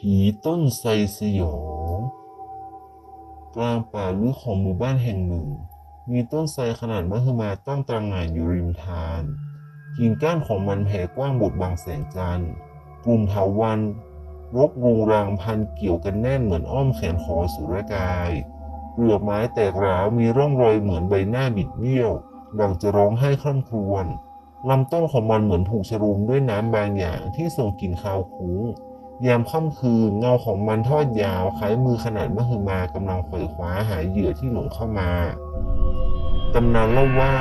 ผีต้นไทรสยองกลางป่าลึกของหมู่บ้านแห่งหนึ่ง มีต้นไทรขนาดมหึมาตั้งตระหง่านอยู่ริมทานกิ่งก้านของมันแผ่กว้างบดบังแสงจันทร์กลุ่มเถาวันรกรุงรังพันเกี่ยวกันแน่นเหมือนอ้อมแขนคอสุรกายเปลือกไม้แตกร้าวมีร่องรอยเหมือนใบหน้าบิดเบี้ยวดังจะร้องไห้คร่ำครวญลำต้นของมันเหมือนถูกชรุมด้วยน้ำบางอย่างที่ส่งกลิ่นคาวคุ้ง ยามค่ำคืนเงาของมันทอดยาวคล้ายมือขนาดมหึมากำลังไขว่คว้าหาเหยื่อที่หลงเข้ามาตำนานเล่าว่า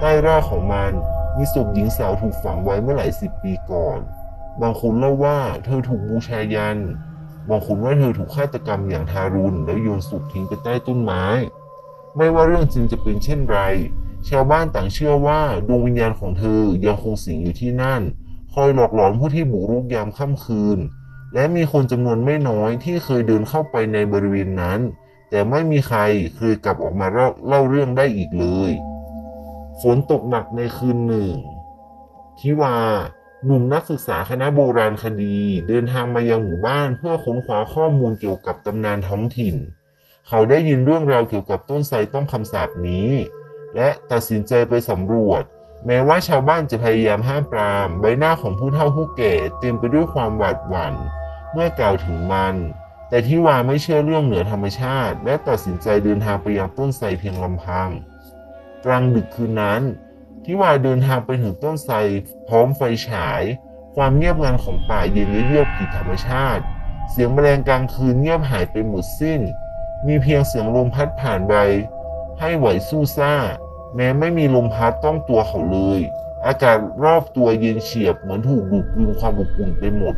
ใต้รากของมันมีศพหญิงสาวถูกฝังไว้เมื่อหลายสิบปีก่อน บางคนเล่าว่าเธอถูกบูชายัน บางคนว่าเธอถูกฆาตกรรมอย่างทารุณแล้วโยนศพทิ้งไปใต้ต้นไม้ ไม่ว่าเรื่องจริงจะเป็นเช่นไร ชาวบ้านต่างเชื่อว่าดวงวิญญาณของเธอยังคงสิงอยู่ที่นั่น คอยหลอกหลอนผู้ที่บุกรุกยามค่ำคืน และมีคนจำนวนไม่น้อยที่เคยเดินเข้าไปในบริเวณนั้น แต่ไม่มีใครเคยกลับออกมาเล่าเลาเรื่องได้อีกเลย ฝนตกหนักในคืนหนึ่งทิวาหนุ่มนักศึกษาคณะโบราณคดี เดินทางมายังหมู่บ้านเพื่อค้นคว้าข้อมูลเกี่ยวกับตำนานท้องถิ่น เขาได้ยินเรื่องราวเกี่ยวกับต้นไทรต้องคำสาปนี้ และตัดสินใจไปสำรวจ แม้ว่าชาวบ้านจะพยายามห้ามปราม ใบหน้าของผู้เฒ่าผู้แก่เต็มไปด้วยความหวาดหวั่น เมื่อกล่าวถึงมัน แต่ที่วาไม่เชื่อเรื่องเหนือธรรมชาติ และตัดสินใจเดินทางไปยังต้นไทรเพียงลำพัง กลางดึกคืนนั้นที่วาเดินทางไปถึงต้นไทรพร้อมไฟฉาย ความเงียบงันของป่าเย็นและเยือกผิดธรรมชาติ เสียงแมลงกลางคืนเงียบหายไปหมดสิ้น มีเพียงเสียงลมพัดผ่านใบ ให้ไหวสู้ซ่า แม้ไม่มีลมพัดต้องตัวเขาเลย อากาศรอบตัวเย็นเฉียบเหมือนถูกดูดกลืนความอบอุ่นไปหมด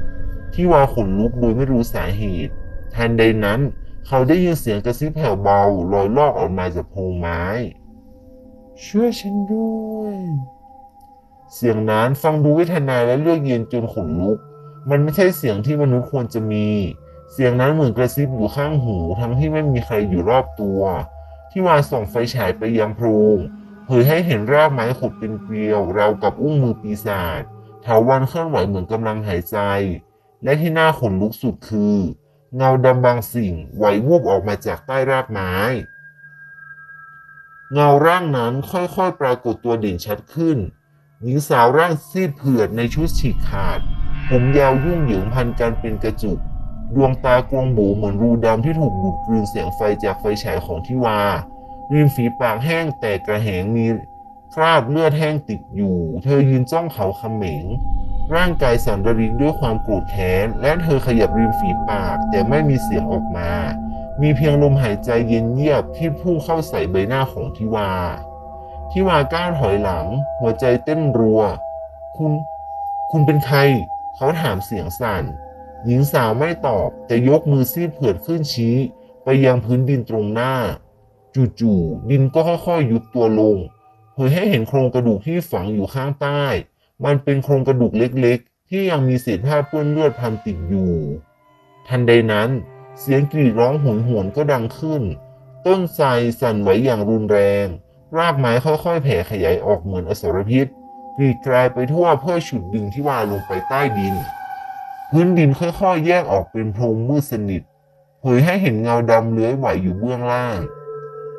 ที่วาขนลุกโดยไม่รู้สาเหตุ ทันใดนั้น เขาได้ยินเสียงกระซิบแผ่วเบาลอยลอกออกมาจากโพรงไม้ ช่วยฉันด้วย เสียงนั้นฟังดูเวทนาและเลือกเย็นจนขนลุก มันไม่ใช่เสียงที่มนุษย์ควรจะมี เสียงนั้นเหมือนกระซิบอยู่ข้างหูทั้งที่ไม่มีใครอยู่รอบตัว ที่วาส่องไฟฉายไปยังโพรงเผยให้เห็นรากไม้ขดเป็นเกลียวเรากับอุ้งมือปีศาจเถาวันเคลื่อนไหวเหมือนกำลังหายใจ และที่น่าขนลุกสุดคือ เงาดำบางสิ่งไหววูบออกมาจากใต้รากไม้ เงาร่างนั้นค่อยๆปรากฏตัวเด่นชัดขึ้น หญิงสาวร่างซีดเผือดในชุดฉีกขาด ผมยาวยุ่งเหยิงพันกันเป็นกระจุก ดวงตากวงโบเหมือนรูดำที่ถูกดูดกลืนแสงไฟจากไฟฉายของทิวาริมฝีปากแห้งแต่กระแหงมีคราบเลือดแห้งติดอยู่ เธอยืนจ้องเขาเขม็ง ร่างกายสั่นระริกด้วยความกรธแค้นและเธอขยับริมฝีปาก แต่ไม่มีเสียงออกมา มีเพียงลมหายใจเย็นเยียบที่พุ่งเข้าใส่ใบหน้าของทิวา ทิวาก้าวถอยหลัง หัวใจเต้นรัว คุณ คุณเป็นใคร เขาถามเสียงสั่น หญิงสาวไม่ตอบ แต่ยกมือซีดเผือดขึ้นชี้ ไปยังพื้นดินตรงหน้า จู่ๆดินก็ค่อยๆยุบตัวลงเผยให้เห็นโครงกระดูกที่ฝังอยู่ข้างใต้ มันเป็นโครงกระดูกเล็กๆ ที่ยังมีเศษผ้าเปื้อนเลือดพันติดอยู่ ทันใดนั้น เสียงกรีดร้องโหยหวนก็ดังขึ้น ต้นไทรสั่นไหวอย่างรุนแรง รากไม้ค่อยๆ แผ่ขยายออกเหมือนอสรพิษกรีดกลายไปทั่วเพื่อฉุดดึงที่วาลงไปใต้ดิน พื้นดินค่อยๆ แยกออกเป็นโพรงมืดสนิทเผยให้เห็นเงาดำเลื้อยไหวอยู่เบื้องล่าง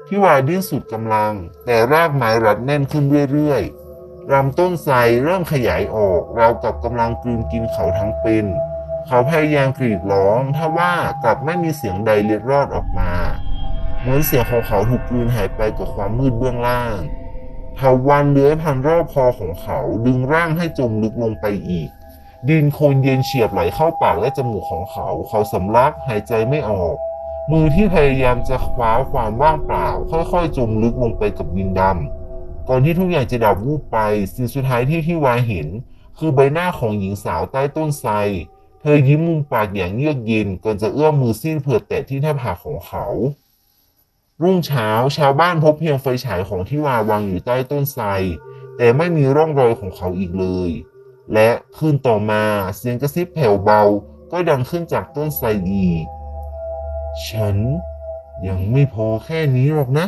ที่วาดิ้นสุดกำลัง แต่รากไม้รัดแน่นขึ้นเรื่อยๆ ลำต้นไทรเริ่มขยายออกเรากับกำลังกลืนกินเขาทั้งเป็น เขาพยายามกรีดร้องทว่ากลับไม่มีเสียงใดเล็ดรอดออกมา เหมือนเสียงของเขาถูกกลืนหายไปกับความมืดเบื้องล่างเถาวันเลื้อยพันรอบคอของเขาดึงร่างให้จมลึกลงไปอีก ดินโคลนเย็นเฉียบไหลเข้าปากและจมูกของเขา เขาสำลักหายใจไม่ออก มือที่พยายามจะคว้าความว่างเปล่า ค่อยๆ จมลึกลงไปกับดินดำ ก่อนที่ทุกอย่างจะดับวูบไปสิ่งสุดท้ายที่ที่วายเห็น คือใบหน้าของหญิงสาวใต้ต้นไทรเธอยิ้มมุมปากอย่างเยือกเย็นก่อนจะเอื้อมมือซีดเผือแตะที่หน้าผากของเขา รุ่งเช้าชาวบ้านพบเพียงไฟฉายของที่วาวางอยู่ใต้ต้นไทรแต่ไม่มีร่องรอยของเขาอีกเลย และคืนต่อมาเสียงกระซิบแผ่วเบาก็ดังขึ้นจากต้นไทรอีกฉันยังไม่พอแค่นี้หรอกนะ